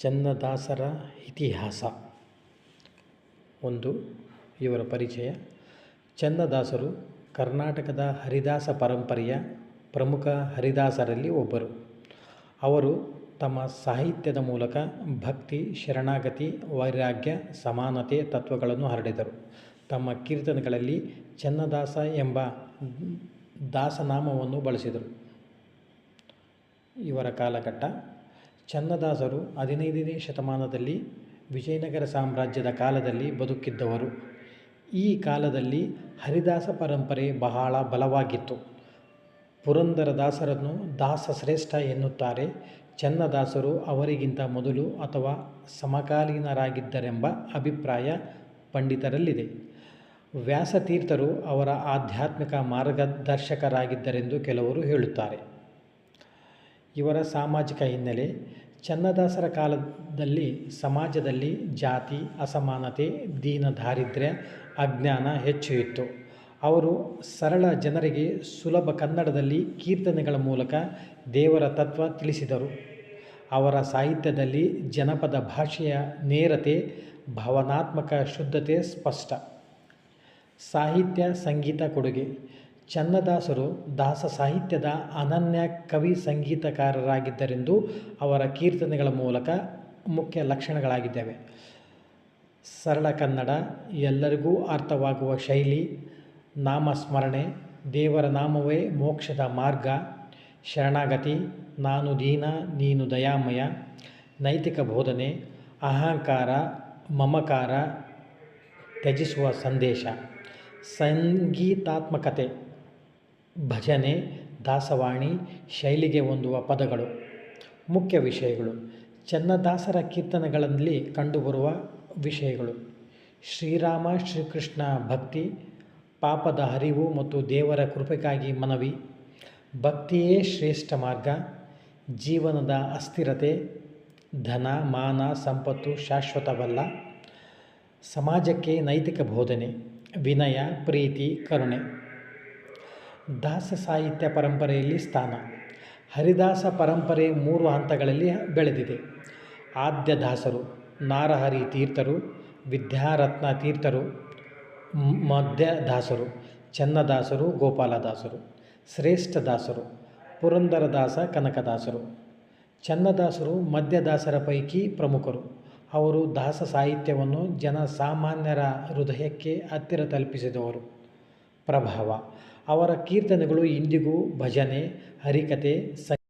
ಚನ್ನದಾಸರ ಇತಿಹಾಸ. ಒಂದು, ಇವರ ಪರಿಚಯ. ಚನ್ನದಾಸರು ಕರ್ನಾಟಕದ ಹರಿದಾಸ ಪರಂಪರೆಯ ಪ್ರಮುಖ ಹರಿದಾಸರಲ್ಲಿ ಒಬ್ಬರು. ಅವರು ತಮ್ಮ ಸಾಹಿತ್ಯದ ಮೂಲಕ ಭಕ್ತಿ, ಶರಣಾಗತಿ, ವೈರಾಗ್ಯ, ಸಮಾನತೆ ತತ್ವಗಳನ್ನು ಹರಡಿದರು. ತಮ್ಮ ಕೀರ್ತನೆಗಳಲ್ಲಿ ಚನ್ನದಾಸ ಎಂಬ ದಾಸನಾಮವನ್ನು ಬಳಸಿದರು. ಇವರ ಕಾಲಘಟ್ಟ ಚನ್ನದಾಸರು ಹದಿನೈದನೇ ಶತಮಾನದಲ್ಲಿ ವಿಜಯನಗರ ಸಾಮ್ರಾಜ್ಯದ ಕಾಲದಲ್ಲಿ ಬದುಕಿದ್ದವರು. ಈ ಕಾಲದಲ್ಲಿ ಹರಿದಾಸ ಪರಂಪರೆ ಬಹಳ ಬಲವಾಗಿತ್ತು. ಪುರಂದರದಾಸರನ್ನು ದಾಸಶ್ರೇಷ್ಠ ಎನ್ನುತ್ತಾರೆ. ಚನ್ನದಾಸರು ಅವರಿಗಿಂತ ಮೊದಲು ಅಥವಾ ಸಮಕಾಲೀನರಾಗಿದ್ದರೆಂಬ ಅಭಿಪ್ರಾಯ ಪಂಡಿತರಲ್ಲಿದೆ. ವ್ಯಾಸತೀರ್ಥರು ಅವರ ಆಧ್ಯಾತ್ಮಿಕ ಮಾರ್ಗದರ್ಶಕರಾಗಿದ್ದರೆಂದು ಕೆಲವರು ಹೇಳುತ್ತಾರೆ. ಇವರ ಸಾಮಾಜಿಕ ಹಿನ್ನೆಲೆ ಚನ್ನದಾಸರ ಕಾಲದಲ್ಲಿ ಸಮಾಜದಲ್ಲಿ ಜಾತಿ, ಅಸಮಾನತೆ, ದೀನ ದಾರಿದ್ರ್ಯ, ಅಜ್ಞಾನ ಹೆಚ್ಚು ಇತ್ತು. ಅವರು ಸರಳ ಜನರಿಗೆ ಸುಲಭ ಕನ್ನಡದಲ್ಲಿ ಕೀರ್ತನೆಗಳ ಮೂಲಕ ದೇವರ ತತ್ವ ತಿಳಿಸಿದರು. ಅವರ ಸಾಹಿತ್ಯದಲ್ಲಿ ಜನಪದ ಭಾಷೆಯ ನೇರತೆ, ಭಾವನಾತ್ಮಕ ಶುದ್ಧತೆ ಸ್ಪಷ್ಟ. ಸಾಹಿತ್ಯ ಸಂಗೀತ ಕೊಡುಗೆ. ಚನ್ನದಾಸರು ದಾಸ ಸಾಹಿತ್ಯದ ಅನನ್ಯ ಕವಿ ಸಂಗೀತಕಾರರಾಗಿದ್ದರೆಂದು ಅವರ ಕೀರ್ತನೆಗಳ ಮೂಲಕ ಮುಖ್ಯ ಲಕ್ಷಣಗಳಾಗಿದ್ದಾವೆ. ಸರಳ ಕನ್ನಡ, ಎಲ್ಲರಿಗೂ ಅರ್ಥವಾಗುವ ಶೈಲಿ, ನಾಮಸ್ಮರಣೆ, ದೇವರ ನಾಮವೇ ಮೋಕ್ಷದ ಮಾರ್ಗ, ಶರಣಾಗತಿ, ನಾನು ದೀನ, ನೀನು ದಯಾಮಯ, ನೈತಿಕ ಬೋಧನೆ, ಅಹಂಕಾರ, ಮಮಕಾರ, ತ್ಯಜಿಸುವ ಸಂದೇಶ, ಸಂಗೀತಾತ್ಮಕತೆ. ಭಜನೆ, ದಾಸವಾಣಿ, ಶೈಲಿಗೆ ಹೊಂದುವ ಪದಗಳು, ಮುಖ್ಯ ವಿಷಯಗಳು, ಚನ್ನದಾಸರ ಕೀರ್ತನೆಗಳಲ್ಲಿ ಕಂಡುಬರುವ ವಿಷಯಗಳು. ಶ್ರೀರಾಮ, ಶ್ರೀಕೃಷ್ಣ ಭಕ್ತಿ, ಪಾಪದ ಹರಿವು ಮತ್ತು ದೇವರ ಕೃಪೆಗಾಗಿ ಮನವಿ. ಭಕ್ತಿಯೇ ಶ್ರೇಷ್ಠ ಮಾರ್ಗ. ಜೀವನದ ಅಸ್ಥಿರತೆ. ಧನ, ಮಾನ, ಸಂಪತ್ತು ಶಾಶ್ವತವಲ್ಲ. ಸಮಾಜಕ್ಕೆ ನೈತಿಕ ಬೋಧನೆ. ವಿನಯ, ಪ್ರೀತಿ, ಕರುಣೆ. ದಾಸ ಸಾಹಿತ್ಯ ಪರಂಪರೆಯಲ್ಲಿ ಸ್ಥಾನ. ಹರಿದಾಸ ಪರಂಪರೆ ಮೂರು ಹಂತಗಳಲ್ಲಿ ಬೆಳೆದಿದೆ. ಆದ್ಯ ದಾಸರು, ನಾರಹರಿ ತೀರ್ಥರು, ವಿದ್ಯಾರತ್ನ ತೀರ್ಥರು ಮಧ್ಯ ದಾಸರು, ಚನ್ನದಾಸರು ಗೋಪಾಲದಾಸರು ಶ್ರೇಷ್ಠ ದಾಸರು ಪುರಂದರದಾಸ ಕನಕದಾಸರು ಚನ್ನದಾಸರು ಮಧ್ಯದಾಸರ ಪೈಕಿ ಪ್ರಮುಖರು. ಅವರು ದಾಸ ಸಾಹಿತ್ಯವನ್ನು ಜನಸಾಮಾನ್ಯರ ಹೃದಯಕ್ಕೆ ಹತ್ತಿರ ತಲುಪಿಸಿದವರು. ಪ್ರಭಾವ ಅವರ ಕೀರ್ತನೆಗಳು ಇಂದಿಗೂ ಭಜನೆ ಹರಿಕತೆ ಸ